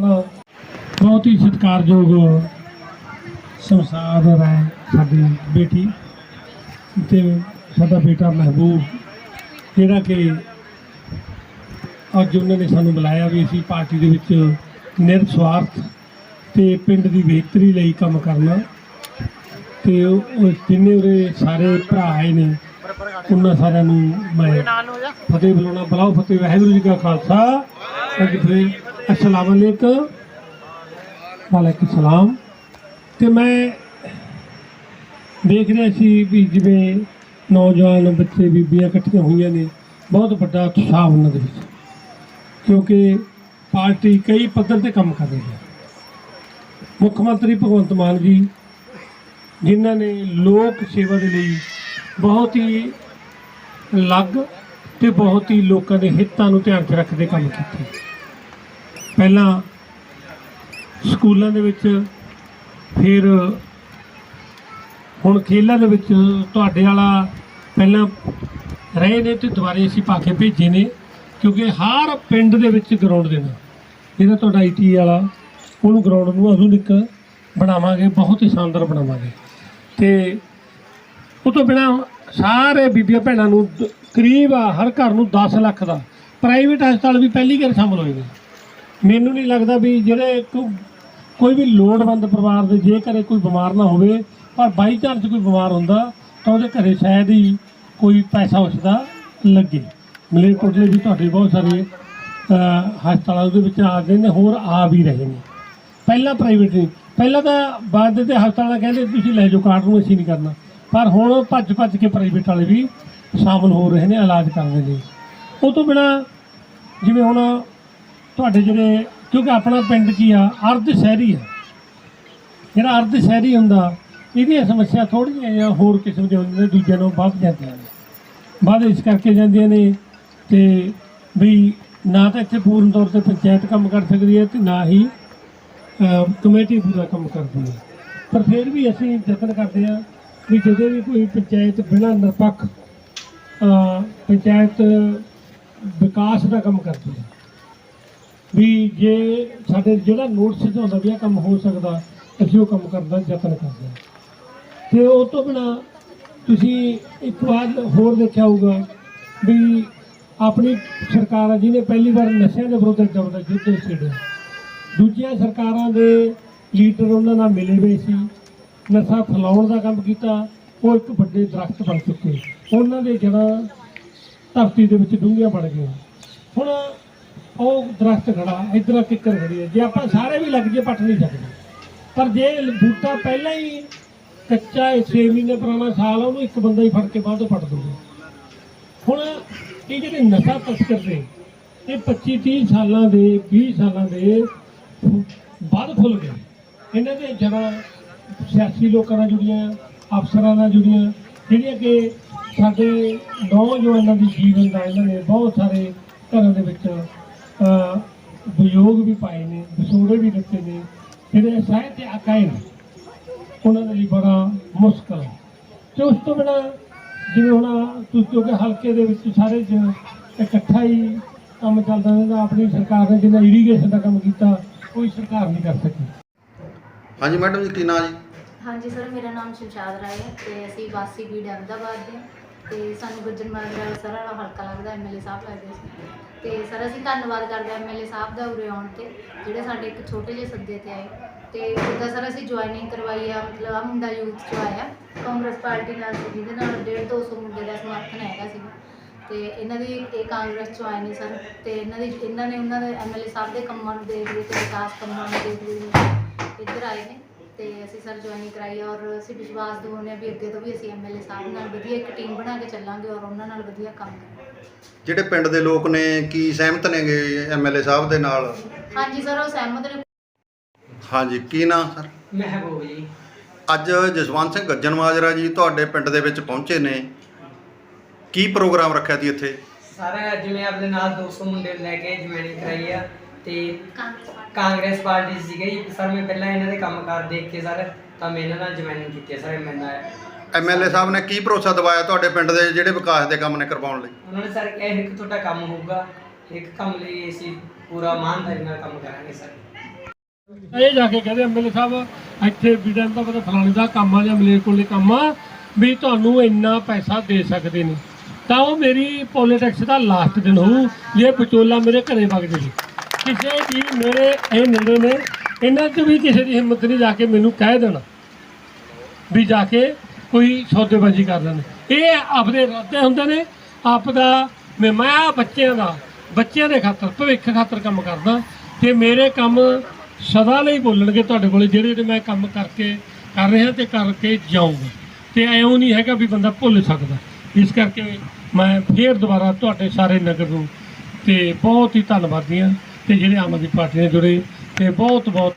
ਆਪਣਾ ਬਹੁਤ ਹੀ ਸਤਿਕਾਰਯੋਗ ਸੰਸਾਰ ਹੈ ਸਾਡੀ ਬੇਟੀ ਤੇ ਸਾਡਾ ਬੇਟਾ ਮਹਿਬੂਬ ਜਿਹੜਾ ਕਿ ਅੱਜ ਉਹਨਾਂ ਨੇ ਸਾਨੂੰ ਬੁਲਾਇਆ ਵੀ ਅਸੀਂ ਪਾਰਟੀ ਦੇ ਵਿੱਚ ਨਿਰਸਵਾਰਥ ਤੇ ਪਿੰਡ ਦੀ ਬਿਹਤਰੀ ਲਈ ਕੰਮ ਕਰਨਾ। ਤੇ ਉਹ ਜਿੰਨੇ ਉਹਦੇ ਸਾਰੇ ਭਰਾ ਆਏ ਨੇ। ਉਹਨਾਂ ਸਾਰਿਆਂ ਨੂੰ ਮੈਂ ਫਤਿਹ ਬੁਲਾਉਣਾ। ਬੁਲਾਓ ਫਤਿਹ। ਵਾਹਿਗੁਰੂ ਜੀ ਕਾ ਖਾਲਸਾ। ਵਾਹਿਗੁਰੂ ਜੀ ਕੀ ਫਤਿਹ ਅਸਲਾਮ ਅਲੈਕੁਮ। ਵਾਲੇਕੁਮ ਸਲਾਮ। ਤੇ ਮੈਂ ਦੇਖ ਰਿਹਾ ਸੀ ਵੀ ਜਿਵੇਂ ਨੌਜਵਾਨ ਬੱਚੇ ਬੀਬੀਆਂ ਇਕੱਠੀਆਂ ਹੋਈਆਂ ਨੇ, ਬਹੁਤ ਵੱਡਾ ਉਤਸ਼ਾਹ ਉਹਨਾਂ ਦੇ ਵਿੱਚ। ਕਿਉਂਕਿ ਪਾਰਟੀ ਕਈ ਪੱਧਰ ਤੇ ਕੰਮ ਕਰ ਰਹੀ ਹੈ। ਮੁੱਖ ਮੰਤਰੀ ਭਗਵੰਤ ਮਾਨ ਜੀ, ਜਿਨ੍ਹਾਂ ਨੇ ਲੋਕ ਸੇਵਾ ਦੇ ਲਈ ਬਹੁਤ ਹੀ ਅਲੱਗ ਤੇ ਬਹੁਤ ਹੀ ਲੋਕਾਂ ਦੇ ਹਿੱਤਾਂ ਨੂੰ ਧਿਆਨ 'ਚ ਰੱਖਦੇ ਕੰਮ ਕੀਤੇ। ਪਹਿਲਾਂ ਸਕੂਲਾਂ ਦੇ ਵਿੱਚ, ਫਿਰ ਹੁਣ ਖੇਲਾਂ ਦੇ ਵਿੱਚ ਤੁਹਾਡੇ ਵਾਲਾ ਪਹਿਲਾਂ ਰਹੇ ਨੇ ਤੇ ਦੁਬਾਰੇ ਅਸੀਂ ਪਾ ਕੇ ਭੇਜੇ ਨੇ, ਕਿਉਂਕਿ ਹਰ ਪਿੰਡ ਦੇ ਵਿੱਚ ਗਰਾਊਂਡ ਦੇਣਾ ਜਿਹੜਾ ਤੁਹਾਡਾ ਆਈਟੀ ਵਾਲਾ, ਉਹਨੂੰ ਗਰਾਊਂਡ ਨੂੰ ਆਧੁਨਿਕ ਬਣਾਵਾਂਗੇ, ਬਹੁਤ ਹੀ ਸ਼ਾਨਦਾਰ ਬਣਾਵਾਂਗੇ। ਤੇ ਉਹ ਤੋਂ ਬਿਨਾ ਸਾਰੇ ਬੀਬੀਆਂ ਭੈਣਾਂ ਨੂੰ ਕਰੀਬ ਹਰ ਘਰ ਨੂੰ 10 ਲੱਖ ਦਾ। ਪ੍ਰਾਈਵੇਟ ਹਸਪਤਾਲ ਵੀ ਪਹਿਲੀ ਵਾਰ ਸ਼ਾਮਲ ਹੋਏਗਾ ਮੈਨੂੰ ਨਹੀਂ ਲੱਗਦਾ ਵੀ ਜਿਹੜੇ ਕੋਈ ਵੀ ਲੋੜਵੰਦ ਪਰਿਵਾਰ ਦੇ ਜੇ ਘਰੇ ਕੋਈ ਬਿਮਾਰ ਨਾ ਹੋਵੇ, ਪਰ ਬਾਈ ਚਾਂਸ ਕੋਈ ਬਿਮਾਰ ਹੁੰਦਾ, ਤਾਂ ਉਹਦੇ ਘਰੇ ਸ਼ਾਇਦ ਹੀ ਕੋਈ ਪੈਸਾ ਉਸਦਾ ਲੱਗੇ। ਮਲੇਰਕੋਟਲੇ ਵੀ ਤੁਹਾਡੇ ਬਹੁਤ ਸਾਰੇ ਹਸਪਤਾਲਾਂ ਦੇ ਵਿੱਚ ਆ ਗਏ ਨੇ, ਹੋਰ ਆ ਵੀ ਰਹੇ ਨੇ। ਪਹਿਲਾਂ ਪ੍ਰਾਈਵੇਟ ਨਹੀਂ, ਪਹਿਲਾਂ ਤਾਂ ਬਾਅਦ ਦੇ ਹਸਪਤਾਲਾਂ ਕਹਿੰਦੇ ਤੁਸੀਂ ਲੈ ਜਾਓ, ਕਾਰਡ ਨੂੰ ਅਸੀਂ ਨਹੀਂ ਕਰਨਾ। ਪਰ ਹੁਣ ਭੱਜ ਭੱਜ ਕੇ ਪ੍ਰਾਈਵੇਟ ਵਾਲੇ ਵੀ ਸ਼ਾਮਲ ਹੋ ਰਹੇ ਨੇ, ਇਲਾਜ ਕਰਨ ਦੇ ਉਹ ਤੋਂ ਬਿਨਾ ਜਿਵੇਂ ਹੁਣ ਤੁਹਾਡੇ ਜਿਹੜੇ, ਕਿਉਂਕਿ ਆਪਣਾ ਪਿੰਡ ਕੀ ਆ, ਅਰਧ ਸ਼ਹਿਰੀ ਆ। ਜਿਹੜਾ ਅਰਧ ਸ਼ਹਿਰੀ ਹੁੰਦਾ, ਇਹਦੀਆਂ ਸਮੱਸਿਆ ਥੋੜ੍ਹੀਆਂ ਜਾਂ ਹੋਰ ਕਿਸਮ ਦੀਆਂ ਹੁੰਦੀਆਂ ਨੇ, ਦੂਜਿਆਂ ਨੂੰ ਵੱਧ ਜਾਂਦੀਆਂ ਨੇ। ਵੱਧ ਇਸ ਕਰਕੇ ਜਾਂਦੀਆਂ ਨੇ ਤੇ ਵੀ ਨਾ ਤਾਂ ਇੱਥੇ ਪੂਰਨ ਤੌਰ ਤੇ ਪੰਚਾਇਤ ਕੰਮ ਕਰ ਸਕਦੀ ਹੈ ਤੇ ਨਾ ਹੀ ਕਮੇਟੀ ਪੂਰਾ ਕੰਮ ਕਰਦੀ ਹੈ। ਪਰ ਫਿਰ ਵੀ ਅਸੀਂ ਯਤਨ ਕਰਦੇ ਹਾਂ ਵੀ ਜਦੋਂ ਵੀ ਕੋਈ ਪੰਚਾਇਤ ਬਿਨਾਂ ਨਿਰਪੱਖ ਪੰਚਾਇਤ ਵਿਕਾਸ ਦਾ ਕੰਮ ਕਰਦੀ ਹੈ ਵੀ ਜੇ ਸਾਡੇ ਜਿਹੜਾ ਨੋਟ ਹੁੰਦਾ ਵੀ ਇਹ ਕੰਮ ਹੋ ਸਕਦਾ, ਅਸੀਂ ਉਹ ਕੰਮ ਕਰਨ ਦਾ ਯਤਨ ਕਰਦੇ। ਹਾਂ ਤੇ ਉਹ ਤੋਂ ਬਿਨਾ ਤੁਸੀਂ ਇੱਕ ਵਾਰ ਹੋਰ ਦੇਖਿਆ ਹੋਊਗਾ ਵੀ ਆਪਣੀ ਸਰਕਾਰ ਆ ਜਿਹਨੇ ਪਹਿਲੀ ਵਾਰ ਨਸ਼ਿਆਂ ਦੇ ਵਿਰੁੱਧ ਜਬਰ ਯੁੱਧ ਛੇੜਿਆ ਦੂਜੀਆਂ ਸਰਕਾਰਾਂ ਦੇ ਲੀਡਰ ਉਹਨਾਂ ਨਾਲ ਮਿਲੇ ਹੋਏ ਸੀ, ਨਸ਼ਾ ਫੈਲਾਉਣ ਦਾ ਕੰਮ ਕੀਤਾ, ਉਹ ਇੱਕ ਵੱਡੇ ਦਰਖਤ ਬਣ ਚੁੱਕੇ। ਉਹਨਾਂ ਦੇ ਜੜ੍ਹਾਂ ਧਰਤੀ ਦੇ ਵਿੱਚ ਡੂੰਘੀਆਂ ਬਣ ਗਈਆਂ। ਹੁਣ ਉਹ ਦਰਖਤ ਖੜਾ, ਇਧਰ ਕਿੱਕਰ ਖੜੀ ਹੈ। ਜੇ ਆਪਾਂ ਸਾਰੇ ਵੀ ਲੱਗ ਜੇ ਪੱਟ ਨਹੀਂ ਸਕਦੇ। ਪਰ ਜੇ ਬੂਟਾ ਪਹਿਲਾਂ ਹੀ ਕੱਚਾ 6 ਮਹੀਨੇ ਪੁਰਾਣਾ ਸਾਲ ਉਹਨੂੰ ਇੱਕ ਬੰਦਾ ਹੀ ਫੜ ਕੇ ਬਾਅਦੋਂ ਪੱਟ ਦੂਗਾ ਹੁਣ ਇਹ ਜਿਹੜੇ ਨਸ਼ਾ ਤਸਕਰ ਨੇ, ਇਹ 25 30 ਸਾਲਾਂ ਦੇ 20 ਸਾਲਾਂ ਦੇ ਬਾਅਦ ਫੁੱਲ ਗਏ। ਇਹਨਾਂ ਦੇ ਜੜ੍ਹਾਂ ਸਿਆਸੀ ਲੋਕਾਂ ਨਾਲ ਜੁੜੀਆਂ, ਅਫਸਰਾਂ ਨਾਲ ਜੁੜੀਆਂ, ਜਿਹੜੀਆਂ ਕਿ ਸਾਡੇ ਨੌਜਵਾਨਾਂ ਦੀ ਜੀਵਨ ਦਾ ਇਹਨਾਂ ਨੇ ਬਹੁਤ ਸਾਰੇ ਘਰਾਂ ਦੇ ਵਿੱਚ ਵਿਯੋਗ ਵੀ ਪਾਏ ਨੇ ਵਿਛੋੜੇ ਵੀ ਦਿੱਤੇ ਨੇ ਜਿਹੜੇ ਸਾਹਿਤ ਅਕਾਏ ਨੇ ਉਹਨਾਂ ਦੇ ਲਈ ਬੜਾ ਮੁਸ਼ਕਲ ਹੈ। ਤੇ ਉਸ ਤੋਂ ਬਿਨਾਂ ਜਿਵੇਂ ਹੁਣ ਤੁਸੀਂ ਕਿਉਂਕਿ ਹਲਕੇ ਦੇ ਵਿੱਚ ਸਾਰੇ ਜ ਇਕੱਠਾ ਹੀ ਕੰਮ ਚੱਲਦਾ ਰਹਿੰਦਾ ਆਪਣੀ ਸਰਕਾਰ ਨੇ ਜਿੰਨਾ ਇਰੀਗੇਸ਼ਨ ਦਾ ਕੰਮ ਕੀਤਾ ਕੋਈ ਸਰਕਾਰ ਨਹੀਂ ਕਰ ਸਕੀ। ਹਾਂਜੀ ਮੈਡਮ ਜੀ ਕੀ ਨਾਂ ਜੀ? ਹਾਂਜੀ ਸਰ ਮੇਰਾ ਨਾਮ ਸ਼ਮਸ਼ਾਦ ਰਾਏ ਹੈ ਤੇ ਅਸੀਂ ਵਾਸੀ ਬੀੜ ਅਹਿਮਦਾਬਾਦ ਦੇ ਹਾਂ। ਤੇ ਸਾਨੂੰ ਗੁੱਜਰ ਮਾਜਰਾ ਸਰ ਵਾਲਾ ਹਲਕਾ ਲੱਗਦਾ ਐਮਐਲਏ ਸਾਹਿਬ ਲੱਗਦੇ ਸੀ ਤੇ ਸਰ ਅਸੀਂ ਧੰਨਵਾਦ ਕਰਦੇ ਹਾਂ ਐਮਐਲਏ ਸਾਹਿਬ ਦਾ ਉਰੇ ਆਉਣ ਤੇ ਜਿਹੜੇ ਸਾਡੇ ਇੱਕ ਛੋਟੇ ਜਿਹੇ ਸੱਦੇ ਤੇ ਆਏ। ਤੇ ਉਹਦਾ ਸਰ ਅਸੀਂ ਜੁਆਇਨਿੰਗ ਕਰਵਾਈ ਆ ਮਤਲਬ ਆ ਮੁੰਡਾ ਯੂਥ ਚ ਆਇਆ। ਕਾਂਗਰਸ ਪਾਰਟੀ ਨਾਲ ਸੀ, ਜਿਹਦੇ ਨਾਲ 1.5 200 ਮੁੰਡੇ ਦਾ ਸਮਰਥਨ ਹੈਗਾ ਸੀ। ਤੇ ਇਹਨਾਂ ਦੀ ਇਹ ਕਾਂਗਰਸ ਚ ਆਏ ਨੇ ਸਰ। ਤੇ ਇਹਨਾਂ ਦੀ ਇਹਨਾਂ ਨੇ ਉਹਨਾਂ ਦੇ ਐਮਐਲਏ ਸਾਹਿਬ ਦੇ ਕੰਮਾਂ ਨੂੰ ਦੇਖਦੇ ਤੇ ਵਿਕਾਸ ਕੰਮਾਂ ਨੂੰ ਦੇਖਦੇ ਹੋਏ ਇੱਧਰ ਆਏ ਨੇ। ਤੇ ਅਸੀਂ ਸਰ ਜੁਆਇਨਿੰਗ ਕਰਾਈ ਔਰ ਅਸੀਂ ਵਿਸ਼ਵਾਸ ਦਿਵਾਉਂਦੇ ਹਾਂ ਵੀ ਅੱਗੇ ਤੋਂ ਵੀ ਅਸੀਂ ਐਮਐਲਏ ਸਾਹਿਬ ਨਾਲ ਵਧੀਆ ਇੱਕ ਟੀਮ ਬਣਾ ਕੇ ਚੱਲਾਂਗੇ ਔਰ ਉਹਨਾਂ ਨਾਲ ਵਧੀਆ ਕੰਮ ਕਰਾਂਗੇ। ਜਿਹੜੇ ਪਿੰਡ ਦੇ ਲੋਕ ਨੇ ਕੀ ਸਹਿਮਤ ਨੇਗੇ ਐਮਐਲਏ ਸਾਹਿਬ ਦੇ ਨਾਲ? ਹਾਂਜੀ ਸਰ ਉਹ ਸਹਿਮਤ ਨੇ। ਹਾਂਜੀ ਕੀ ਨਾਂ ਸਰ? ਮਹਿਬੂਬ ਜੀ। ਅੱਜ ਜਸਵੰਤ ਸਿੰਘ ਗੱਜਣ ਮਾਜਰਾ ਜੀ ਤੁਹਾਡੇ ਪਿੰਡ ਦੇ ਵਿੱਚ ਪਹੁੰਚੇ ਨੇ। ਕੀ ਪ੍ਰੋਗਰਾਮ ਰੱਖਿਆ ਸੀ ਇੱਥੇ? ਸਾਰਾ ਜਿਵੇਂ ਆਪਣੇ ਨਾਲ 200 ਮੁੰਡੇ ਲੈ ਕੇ ਜੁਆਇਨਿੰਗ ਕਰਾਈ ਆ। ਤੇ ਕਾਂਗਰਸ ਪਾਰਟੀ। ਕਾਂਗਰਸ ਪਾਰਟੀ ਸੀਗੇ ਜੀ। ਸਰ ਮੈਂ ਪਹਿਲਾਂ ਇਹਨਾਂ ਦੇ ਕੰਮਕਾਰ ਦੇਖ ਕੇ ਸਰ ਤਾਂ ਮੈਂ ਇਹਨਾਂ ਨਾਲ ਜੁਆਇਨਿੰਗ ਕੀਤੀ ਹੈ ਸਰ ਮੈਂ ਐਮਐਲਏ ਸਾਹਿਬ ਨੇ ਕੀ ਭਰੋਸਾ ਦਿਵਾਇਆ ਤੁਹਾਡੇ ਪਿੰਡ ਦੇ ਜਿਹੜੇ ਵਿਕਾਸ ਦੇ ਕੰਮ ਨੇ ਕਰਵਾਉਣ ਲਈ? ਉਹਨਾਂ ਨੇ ਸਰ ਕਿਹਾ ਇੱਕ ਤੁਹਾਡਾ ਕੰਮ ਹੋਊਗਾ ਇੱਕ ਕੰਮ ਲਈ ਅਸੀਂ ਪੂਰਾ ਇਮਾਨਦਾਰੀ ਨਾਲ ਕੰਮ ਕਰਾਂਗੇ ਸਰ। ਇਹ ਜਾ ਕੇ ਕਹਿੰਦੇ ਐਮਐਲਏ ਸਾਹਿਬ ਇੱਥੇ ਵੀਰਾਂ ਦਾ ਪਤਾ ਫਲਾਣੇ ਦਾ ਕੰਮ ਆ ਜਾਂ ਮਲੇਰਕੋਟਲੇ ਕੰਮ ਆ ਵੀ ਤੁਹਾਨੂੰ ਇੰਨਾ ਪੈਸਾ ਦੇ ਸਕਦੇ ਨੇ। ਤਾਂ ਉਹ ਮੇਰੀ ਪੋਲੀਟਿਕਸ ਦਾ ਲਾਸਟ ਦਿਨ ਹੋਊ ਜੇ ਵਿਚੋਲਾ ਮੇਰੇ ਘਰੇ ਵਗ ਜੇ ਕਿਸੇ ਵੀ ਮੇਰੇ ਇਹ ਨੇੜੇ ਨੇ ਇਹਨਾਂ 'ਚ ਵੀ ਕਿਸੇ ਦੀ ਹਿੰਮਤ ਨਹੀਂ ਜਾ ਕੇ ਮੈਨੂੰ ਕਹਿ ਦੇਣਾ ਵੀ ਜਾ ਕੇ ਕੋਈ ਸੌਦੇਬਾਜ਼ੀ ਕਰ ਲੈਣ। ਇਹ ਆਪਦੇ ਇਰਾਦੇ ਹੁੰਦੇ ਨੇ ਆਪ ਦਾ ਮੈਂ ਮੈਂ ਬੱਚਿਆਂ ਦਾ ਬੱਚਿਆਂ ਦੇ ਖਾਤਰ, ਭਵਿੱਖ ਖਾਤਰ ਕੰਮ ਕਰਦਾ। ਤੇ ਮੇਰੇ ਕੰਮ ਸਦਾ ਲਈ ਬੋਲਣਗੇ ਤੁਹਾਡੇ ਕੋਲੇ, ਜਿਹੜੇ ਜਿਹੜੇ ਮੈਂ ਕੰਮ ਕਰਕੇ ਕਰ ਰਿਹਾ ਤੇ ਕਰਕੇ ਜਾਊਂਗਾ। ਤੇ ਐਉਂ ਨਹੀਂ ਹੈਗਾ ਵੀ ਬੰਦਾ ਭੁੱਲ ਸਕਦਾ। ਇਸ ਕਰਕੇ ਮੈਂ ਫੇਰ ਦੁਬਾਰਾ ਤੁਹਾਡੇ ਸਾਰੇ ਨਗਰ ਨੂੰ ਤੇ ਬਹੁਤ ਹੀ ਧੰਨਵਾਦੀ ਹਾਂ। ਤੇ ਜਿਹੜੇ ਆਮ ਆਦਮੀ ਪਾਰਟੀ ਨਾਲ ਜੁੜੇ ਤੇ ਬਹੁਤ ਬਹੁਤ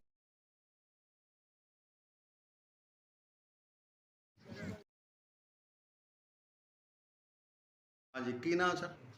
ਹਾਂਜੀ ਕੀ ਨਾਮ ਸਰ?